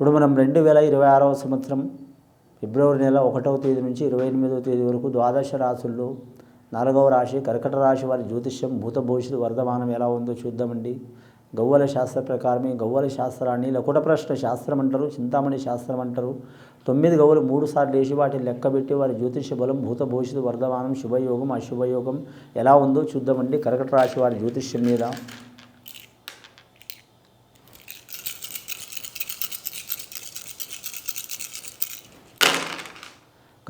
ఇప్పుడు మనం రెండు వేల ఇరవై ఆరవ సంవత్సరం ఫిబ్రవరి నెల ఒకటవ తేదీ నుంచి ఇరవై ఎనిమిదవ తేదీ వరకు ద్వాదశ రాశుల్లో నాలుగవ రాశి కర్కట రాశి వారి జ్యోతిష్యం భూత భవిష్యత్తు వర్ధమానం ఎలా ఉందో చూద్దామండి. గవ్వల శాస్త్ర ప్రకారమే గవ్వల శాస్త్రాన్ని లకుట ప్రశ్న శాస్త్రం అంటారు చింతామణి శాస్త్రం అంటారు. తొమ్మిది గవ్వలు మూడు సార్లు వేసి వాటిని లెక్కబెట్టి వారి జ్యోతిష బలం భూత భవిష్యత్తు వర్ధమానం శుభయోగం అశుభయోగం ఎలా ఉందో చూద్దామండి కర్కట రాశి వారి జ్యోతిష్యం మీద.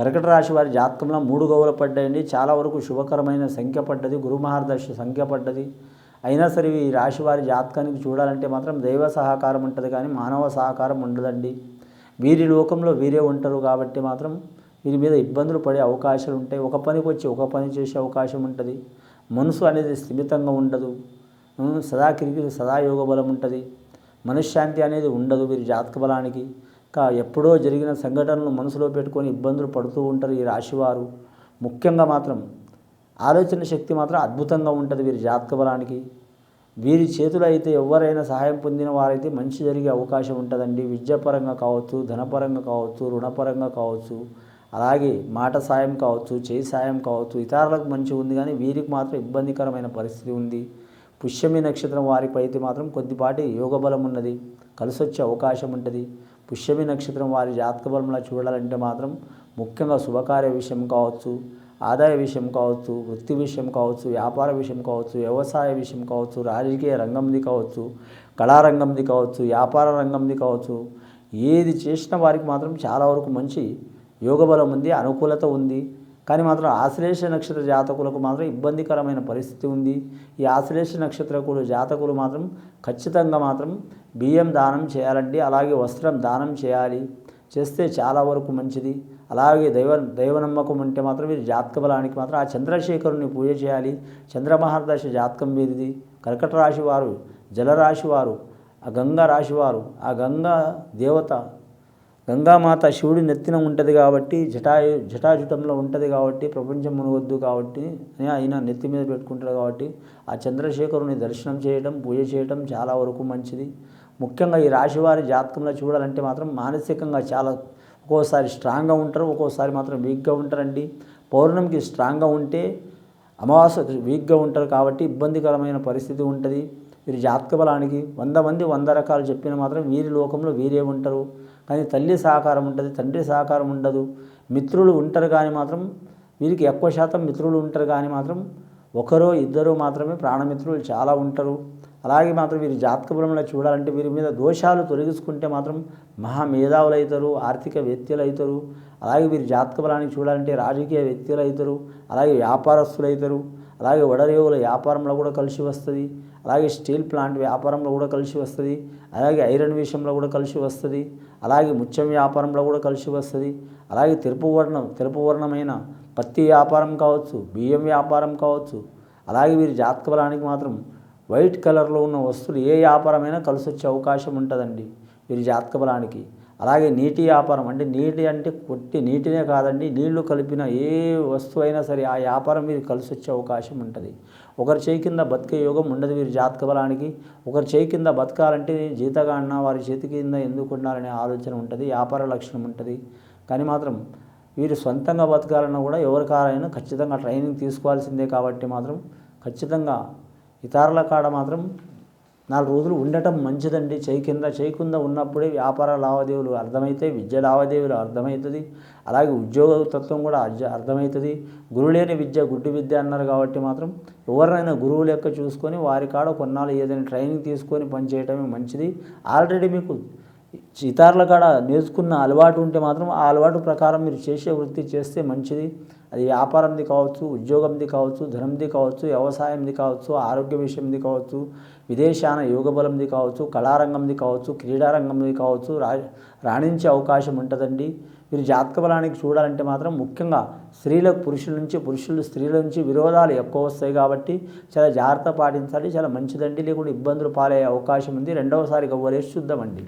కర్కట రాశి వారి జాతకంలో మూడు గౌరవ పడ్డాయండి. చాలా వరకు శుభకరమైన సంఖ్య పడ్డది. గురు మహారదర్శ సంఖ్య పడ్డది. అయినా సరే ఈ రాశి వారి జాతకానికి చూడాలంటే మాత్రం దైవ సహకారం ఉంటుంది కానీ మానవ సహకారం ఉండదండి. వీరి లోకంలో వీరే ఉంటారు కాబట్టి మాత్రం వీరి మీద ఇబ్బందులు పడే అవకాశాలు ఉంటాయి. ఒక పనికి వచ్చి ఒక పని చేసే అవకాశం ఉంటుంది. మనసు అనేది స్థిమితంగా ఉండదు. సదా కిరికి సదా యోగ బలం ఉంటుంది. మనశ్శాంతి అనేది ఉండదు వీరి జాతక బలానికి. కా ఎప్పుడో జరిగిన సంఘటనలు మనసులో పెట్టుకొని ఇబ్బందులు పడుతూ ఉంటారు ఈ రాశివారు. ముఖ్యంగా మాత్రం ఆలోచన శక్తి మాత్రం అద్భుతంగా ఉంటుంది వీరి జాతక బలానికి. వీరి చేతులు అయితే ఎవరైనా సహాయం పొందిన వారైతే మంచి జరిగే అవకాశం ఉంటుందండి. విద్యాపరంగా కావచ్చు ధనపరంగా కావచ్చు రుణపరంగా కావచ్చు అలాగే మాట సాయం కావచ్చు చేయి సాయం కావచ్చు ఇతరులకు మంచి ఉంది కానీ వీరికి మాత్రం ఇబ్బందికరమైన పరిస్థితి ఉంది. పుష్యమి నక్షత్రం వారిపై అయితే మాత్రం కొద్దిపాటి యోగ బలం ఉన్నది. కలిసొచ్చే అవకాశం ఉంటుంది. పుష్యమి నక్షత్రం వారి జాతక బలంలో చూడాలంటే మాత్రం ముఖ్యంగా శుభకార్య విషయం కావచ్చు ఆదాయ విషయం కావచ్చు వృత్తి విషయం కావచ్చు వ్యాపార విషయం కావచ్చు వ్యవసాయ విషయం కావచ్చు రాజకీయ రంగంది కావచ్చు కళారంగంది కావచ్చు వ్యాపార రంగంది కావచ్చు. ఏది చేసిన వారికి మాత్రం చాలా వరకు మంచి యోగబలం ఉంది అనుకూలత ఉంది. కానీ మాత్రం ఆశ్లేష నక్షత్ర జాతకులకు మాత్రం ఇబ్బందికరమైన పరిస్థితి ఉంది. ఈ ఆశ్లేష నక్షత్రకులు జాతకులు మాత్రం ఖచ్చితంగా మాత్రం బియ్యం దానం చేయాలండి అలాగే వస్త్రం దానం చేయాలి. చేస్తే చాలా వరకు మంచిది. అలాగే దైవ దైవ నమ్మకం ఉంటే మాత్రం మీరు జాతక బలానికి మాత్రం ఆ చంద్రశేఖరుని పూజ చేయాలి. చంద్రమహారదశ జాతకం వీరిది. కర్కట రాశి వారు జలరాశి వారు ఆ గంగా రాశివారు ఆ గంగా దేవత గంగామాత శివుడి నెత్తిన ఉంటుంది కాబట్టి జటాయు జటాజుటంలో ఉంటుంది కాబట్టి ప్రపంచం మునగొద్దు కాబట్టి అని ఆయన నెత్తి మీద పెట్టుకుంటాడు కాబట్టి ఆ చంద్రశేఖరుని దర్శనం చేయడం పూజ చేయడం చాలా వరకు మంచిది. ముఖ్యంగా ఈ రాశివారి జాతకంలో చూడాలంటే మాత్రం మానసికంగా చాలా ఒక్కోసారి స్ట్రాంగ్గా ఉంటారు ఒక్కోసారి మాత్రం వీక్గా ఉంటారండి. పౌర్ణమికి స్ట్రాంగ్గా ఉంటే అమావాస్య వీక్గా ఉంటారు కాబట్టి ఇబ్బందికరమైన పరిస్థితి ఉంటుంది. వీరి జాతక బలానికి వంద మంది వంద రకాలు చెప్పిన మాత్రం వీరి లోకంలో వీరే ఉంటారు. కానీ తల్లి సహకారం ఉంటుంది తండ్రి సహకారం ఉండదు. మిత్రులు ఉంటారు కానీ మాత్రం వీరికి ఎక్కువ శాతం మిత్రులు ఉంటారు కానీ మాత్రం ఒకరో ఇద్దరు మాత్రమే ప్రాణమిత్రులు చాలా ఉంటారు. అలాగే మాత్రం వీరి జాతక బలంలో చూడాలంటే వీరి మీద దోషాలు తొలగించుకుంటే మాత్రం మహా మేధావులు అవుతారు ఆర్థిక వ్యక్తులు అవుతారు. అలాగే వీరి జాతక బలానికి చూడాలంటే రాజకీయ వ్యక్తులు అవుతారు అలాగే వ్యాపారస్తులు అవుతారు. అలాగే వడరేవుల వ్యాపారంలో కూడా కలిసి వస్తుంది. అలాగే స్టీల్ ప్లాంట్ వ్యాపారంలో కూడా కలిసి వస్తుంది. అలాగే ఐరన్ విషయంలో కూడా కలిసి వస్తుంది. అలాగే ముత్యం వ్యాపారంలో కూడా కలిసి వస్తుంది. అలాగే తెలుపు వర్ణం తెలుపు వర్ణమైన పత్తి వ్యాపారం కావచ్చు బియ్యం వ్యాపారం కావచ్చు అలాగే వీరి జాతక బలానికి మాత్రం వైట్ కలర్లో ఉన్న వస్తువులు ఏ వ్యాపారమైనా కలిసి వచ్చే అవకాశం ఉంటుందండి వీరి జాతక బలానికి అలాగే నీటి వ్యాపారం అంటే నీటి అంటే కొట్టి నీటినే కాదండి నీళ్ళు కలిపిన ఏ వస్తువు అయినా సరే ఆ వ్యాపారం మీరు కలిసి వచ్చే అవకాశం ఉంటుంది. ఒకరి చేయి కింద బతికే యోగం ఉండదు వీరి జాతక బలానికి. ఒకరి చేయి కింద బతకాలంటే జీతగాడిన వారి చేతి కింద ఎందుకు ఉండాలనే ఆలోచన ఉంటుంది వ్యాపార లక్షణం ఉంటుంది. కానీ మాత్రం వీరు సొంతంగా బతకాలన్నా కూడా ఎవరికారైనా ఖచ్చితంగా ట్రైనింగ్ తీసుకోవాల్సిందే కాబట్టి మాత్రం ఖచ్చితంగా ఇతరుల కాడ మాత్రం నాలుగు రోజులు ఉండటం మంచిదండి. చేయి కింద చేయకుండా కింద ఉన్నప్పుడే వ్యాపార లావాదేవీలు అర్థమైతే విద్య లావాదేవీలు అర్థమవుతుంది అలాగే ఉద్యోగ తత్వం కూడా అర్జ- అర్థమవుతుంది గురువు లేని విద్య గుడ్డి విద్య అన్నారు కాబట్టి మాత్రం ఎవరినైనా గురువు లెక్క చూసుకొని వారి కాడ కొన్నాళ్ళు ఏదైనా ట్రైనింగ్ తీసుకొని పనిచేయటమే మంచిది. ఆల్రెడీ మీకు ఇతరుల కాడ నేర్చుకున్న అలవాటు ఉంటే మాత్రం ఆ అలవాటు ప్రకారం మీరు చేసే వృత్తి చేస్తే మంచిది. అది వ్యాపారంది కావచ్చు ఉద్యోగంది కావచ్చు ధనంది కావచ్చు వ్యవసాయంది కావచ్చు ఆరోగ్య విషయంది కావచ్చు విదేశాన యోగబలంది కావచ్చు కళారంగంది కావచ్చు క్రీడారంగంది కావచ్చు రా రాణించే అవకాశం ఉంటుందండి. మీరు జాతక బలానికి చూడాలంటే మాత్రం ముఖ్యంగా స్త్రీలకు పురుషుల నుంచి పురుషులు స్త్రీల నుంచి విరోధాలు ఎక్కువ వస్తాయి కాబట్టి చాలా జాగ్రత్త పాటించాలి. చాలా మంచిదండి. లేకుంటే ఇబ్బందులు పాలయ్యే అవకాశం ఉంది. రెండవసారి గవ్వలేసి చూద్దామండి.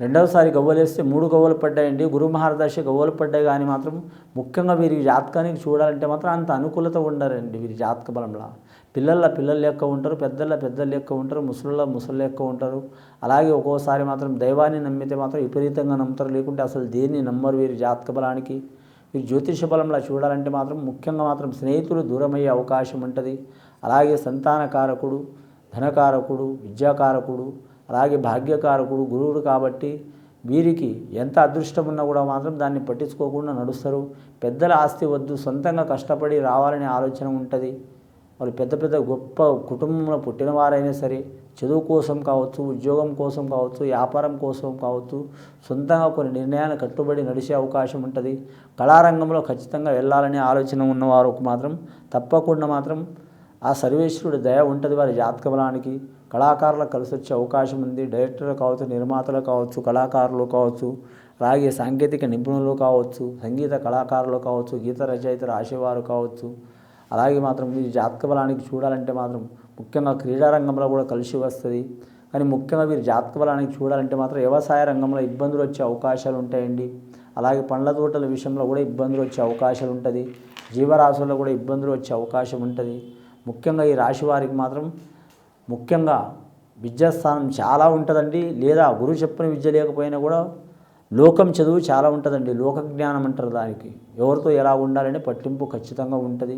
రెండవసారి గవ్వలేస్తే మూడు గవ్వలు పడ్డాయండి. గురు మహారదర్శి గవ్వలు పడ్డాయి కానీ మాత్రం ముఖ్యంగా వీరి జాతకానికి చూడాలంటే మాత్రం అంత అనుకూలత ఉండరండి వీరి జాతక బలంలో. పిల్లల పిల్లల లెక్క ఉంటారు పెద్దల పెద్దల లెక్క ఉంటారు ముసలిళ్ళ ముసలి లెక్క ఉంటారు. అలాగే ఒక్కోసారి మాత్రం దైవాన్ని నమ్మితే మాత్రం విపరీతంగా నమ్ముతారు. లేకుంటే అసలు దేన్ని నమ్మరు వీరి జాతక బలానికి? వీరి జ్యోతిష బలంలో చూడాలంటే మాత్రం ముఖ్యంగా మాత్రం స్నేహితులు దూరమయ్యే అవకాశం ఉంటుంది. అలాగే సంతానకారకుడు ధనకారకుడు విద్యాకారకుడు అలాగే భాగ్యకారకుడు గురువుడు కాబట్టి వీరికి ఎంత అదృష్టం ఉన్నా కూడా మాత్రం దాన్ని పట్టించుకోకుండా నడుస్తారు. పెద్దల ఆస్తి వద్దు సొంతంగా కష్టపడి రావాలనే ఆలోచన ఉంటుంది. వాళ్ళు పెద్ద పెద్ద గొప్ప కుటుంబంలో పుట్టిన వారైనా సరే చదువు కోసం కావచ్చు ఉద్యోగం కోసం కావచ్చు వ్యాపారం కోసం కావచ్చు సొంతంగా కొన్ని నిర్ణయాలు కట్టుబడి నడిచే అవకాశం ఉంటుంది. కళారంగంలో ఖచ్చితంగా వెళ్ళాలనే ఆలోచన ఉన్నవారు మాత్రం తప్పకుండా మాత్రం ఆ సర్వేశ్వరుడి దయ ఉంటుంది వారి జాతక బలానికి. కళాకారులకు కలిసి వచ్చే అవకాశం ఉంది. డైరెక్టర్లు కావచ్చు నిర్మాతలు కావచ్చు కళాకారులు కావచ్చు అలాగే సాంకేతిక నిపుణులు కావచ్చు సంగీత కళాకారులు కావచ్చు గీత రచయిత రాసేవారు కావచ్చు. అలాగే మాత్రం ఈ జాతక బలానికి చూడాలంటే మాత్రం ముఖ్యంగా క్రీడా రంగంలో కూడా కలిసి వస్తుంది. కానీ ముఖ్యంగా వీరు జాతక బలానికి చూడాలంటే మాత్రం వ్యవసాయ రంగంలో ఇబ్బందులు వచ్చే అవకాశాలు ఉంటాయండి. అలాగే పండ్ల తోటల విషయంలో కూడా ఇబ్బందులు వచ్చే అవకాశాలు ఉంటుంది. జీవరాశుల్లో కూడా ఇబ్బందులు వచ్చే అవకాశం ఉంటుంది. ముఖ్యంగా ఈ రాశి వారికి మాత్రం ముఖ్యంగా విద్యాస్థానం చాలా ఉంటుందండి. లేదా గురువు చెప్పిన విద్య లేకపోయినా కూడా లోకం చదువు చాలా ఉంటుందండి. లోక జ్ఞానం అంటారు దానికి. ఎవరితో ఎలా ఉండాలనే పట్టింపు ఖచ్చితంగా ఉంటుంది.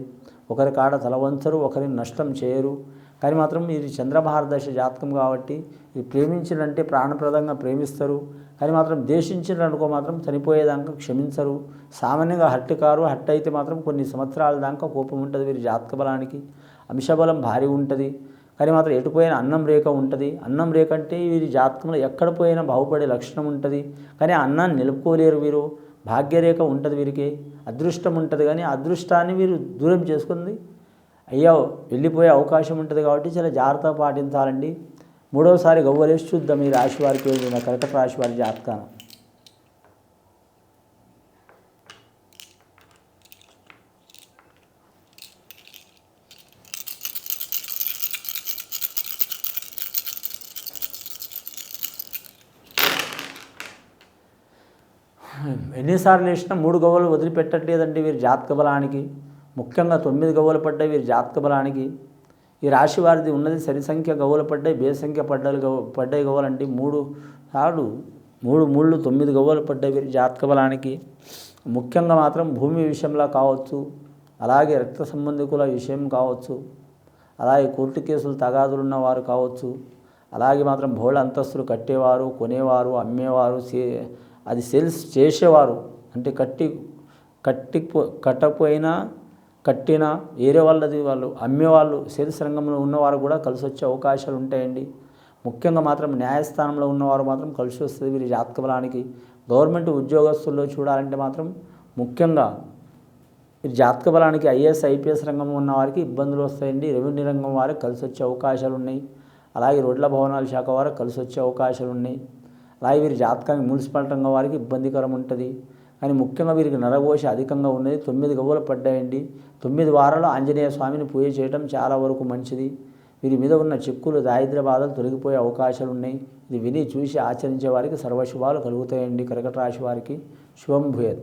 ఒకరి కాడ తలవంచరు ఒకరిని నష్టం చేయరు. కానీ మాత్రం ఇది చంద్రమహారదశ జాతకం కాబట్టి ఇది ప్రేమించినంటే ప్రాణప్రదంగా ప్రేమిస్తారు. కానీ మాత్రం దేశించిననుకో మాత్రం చనిపోయేదాకా క్షమించరు. సామాన్యంగా హట్టు కారు హట్టు అయితే మాత్రం కొన్ని సంవత్సరాల దాకా కోపం ఉంటుంది వీరి జాతక బలానికి. అంశబలం భారీ ఉంటుంది. కానీ మాత్రం ఎటుపోయిన అన్నం రేఖ ఉంటుంది. అన్నం రేఖ అంటే వీరి జాతకంలో ఎక్కడ పోయినా బాగుపడే లక్షణం ఉంటుంది. కానీ అన్నాన్ని నిలుపుకోలేరు వీరు. భాగ్యరేఖ ఉంటుంది వీరికి. అదృష్టం ఉంటుంది కానీ అదృష్టాన్ని వీరు దూరం చేసుకుంది. అయ్యో వెళ్ళిపోయే అవకాశం ఉంటుంది కాబట్టి చాలా జాగ్రత్త పాటించాలండి. మూడవసారి గవ్వలేసి చూద్దాం ఈ రాశి వారికి వెళ్ళిన కర్కట రాశి వారి జాతకాన్ని ఎన్నిసార్లు వేసినా మూడు గవ్వలు వదిలిపెట్టట్లేదండి వీరి జాతక బలానికి. ముఖ్యంగా తొమ్మిది గవ్వలు పడ్డాయి వీరి జాతక బలానికి. ఈ రాశి వారిది ఉన్నది సరి సంఖ్య గవ్వలు పడ్డాయి బే సంఖ్య పడ్డాయి గవ్వ పడ్డాయి గవ్వలంటే మూడు సార్లు మూడు మూళ్ళు తొమ్మిది గవ్వలు పడ్డాయి వీరి జాతక బలానికి. ముఖ్యంగా మాత్రం భూమి విషయంలో కావచ్చు అలాగే రక్త సంబంధికుల విషయం కావచ్చు అలాగే కోర్టు కేసులు తగాదులు ఉన్నవారు కావచ్చు అలాగే మాత్రం బహుళ అంతస్తులు కట్టేవారు కొనేవారు అమ్మేవారు సే అది సేల్స్ చేసేవారు. అంటే కట్టి కట్టి కట్టకపోయినా కట్టినా వేరే వాళ్ళది వాళ్ళు అమ్మేవాళ్ళు. సేల్స్ రంగంలో ఉన్నవారు కూడా కలిసి వచ్చే అవకాశాలు ఉంటాయండి. ముఖ్యంగా మాత్రం న్యాయస్థానంలో ఉన్నవారు మాత్రం కలిసి వస్తుంది వీరి జాతక బలానికి గవర్నమెంట్ ఉద్యోగస్తుల్లో చూడాలంటే మాత్రం ముఖ్యంగా జాతక బలానికి ఐఏఎస్ ఐపీఎస్ రంగం ఉన్న వారికి ఇబ్బందులు వస్తాయండి. రెవెన్యూ రంగం వారికి కలిసి వచ్చే అవకాశాలు ఉన్నాయి అలాగే రోడ్ల భవనాల శాఖ వారికి కలిసి వచ్చే అవకాశాలు ఉన్నాయి అలాగే వీరి జాతకానికి మున్సిపాలిటీ వారికి ఇబ్బందికరం ఉంటుంది. కానీ ముఖ్యంగా వీరికి నరఘోష అధికంగా ఉన్నది. తొమ్మిది గవ్వలు పడ్డాయండి. తొమ్మిది వారాలు ఆంజనేయ స్వామిని పూజ చేయడం చాలా వరకు మంచిది. వీరి మీద ఉన్న చిక్కులు దారిద్ర బాధలు తొలగిపోయే అవకాశాలు ఉన్నాయి. ఇది విని చూసి ఆచరించే వారికి సర్వశుభాలు కలుగుతాయండి. కర్కట రాశి వారికి శుభం భూయత్.